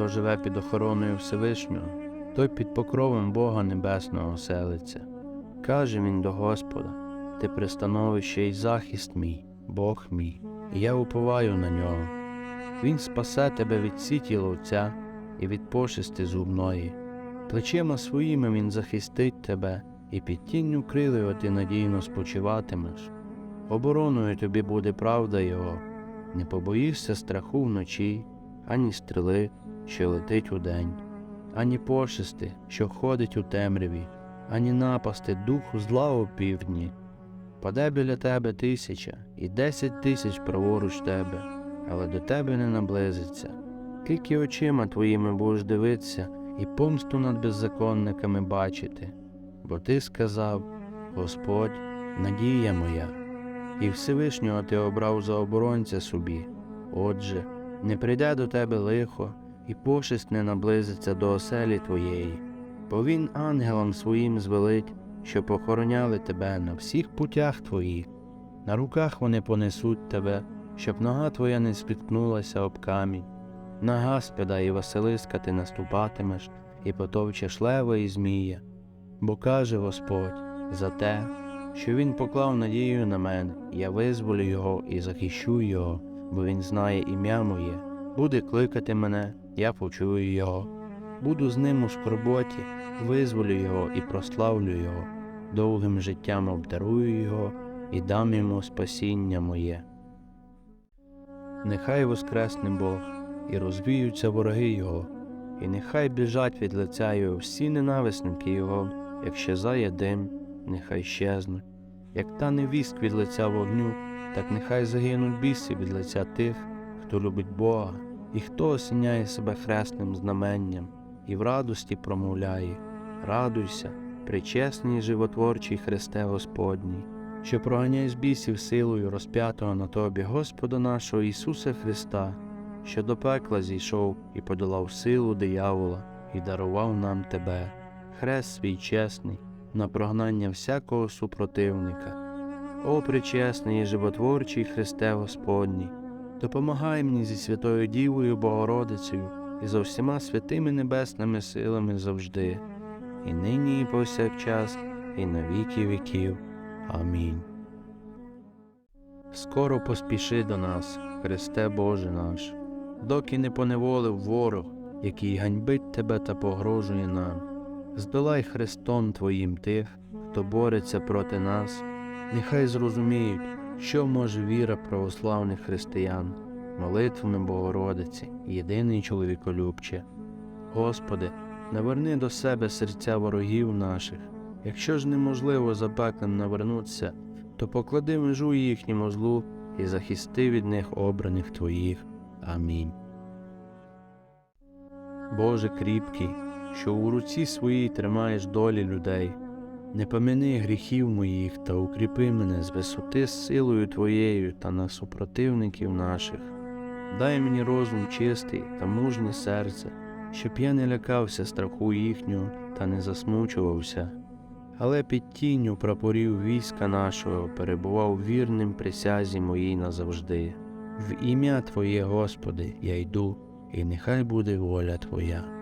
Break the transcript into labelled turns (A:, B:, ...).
A: хто живе під охороною Всевишнього, той під покровом Бога Небесного оселиться. Каже він до Господа: Ти пристановище і захист мій, Бог мій, і я уповаю на нього. Він спасе тебе від сіті ловця і від пошисти зубної. Плечима своїми він захистить тебе, і під тінню крилою ти надійно спочиватимеш. Обороною тобі буде правда Його, не побоїшся страху вночі, ані стріли, що летить удень, ані пошисти, що ходить у темряві, ані напасти духу зла у півдні. Паде біля тебе тисяча і десять тисяч праворуч тебе, але до тебе не наблизиться. Тільки очима твоїми будеш дивитися і помсту над беззаконниками бачити. Бо ти сказав: Господь, надія моя, і Всевишнього ти обрав за оборонця собі. Отже, не прийде до тебе лихо, і пошесть не наблизиться до оселі твоєї, бо він ангелам своїм звелить, що похороняли тебе на всіх путях твоїх. На руках вони понесуть тебе, щоб нога твоя не спіткнулася об камінь. На Гаспіда і Василиска ти наступатимеш, і потовчеш лева і змія. Бо каже Господь за те, що він поклав надію на мене, я визволю його і захищу його, бо він знає ім'я моє, буде кликати мене, я почую його. Буду з ним у скорботі, визволю його і прославлю його, довгим життям обдарую його і дам йому спасіння моє. Нехай воскресне Бог, і розвіються вороги Його, і нехай біжать від лиця Його всі ненависники Його, як щезає дим, нехай щезнуть, як тане віск від лиця вогню, так нехай загинуть біси від лиця тих, хто любить Бога, і хто осіняє себе хресним знаменням, і в радості промовляє Радуйся, причесний животворчий Христе Господній, що проганяй з бісів силою розп'ятого на тобі Господа нашого Ісуса Христа, що до пекла зійшов і подолав силу диявола, і дарував нам тебе, хрест свій чесний, на прогнання всякого супротивника. О причесний і животворчий Христе Господній, допомагай мені зі Святою Дівою Богородицею і за всіма святими небесними силами завжди, і нині, і повсякчас, і на віки віків. Амінь. Скоро поспіши до нас, Христе Боже наш, доки не поневолив ворог, який ганьбить тебе та погрожує нам. Здолай Христом Твоїм тих, хто бореться проти нас, нехай зрозуміють, що може віра православних християн, молитвами Богородиці, єдиний чоловіколюбче. Господи, наверни до себе серця ворогів наших. Якщо ж неможливо за пеклем навернутися, то поклади межу їхньому злу і захисти від них обраних Твоїх. Амінь. Боже кріпкий, що у руці своїй тримаєш долі людей, не помини гріхів моїх та укріпи мене з висоти силою Твоєю та на супротивників наших. Дай мені розум чистий та мужнє серце, щоб я не лякався страху їхнього та не засмучувався, але під тінню прапорів війська нашого перебував вірним присязі моїй назавжди. В ім'я Твоє, Господи, я йду, і нехай буде воля Твоя.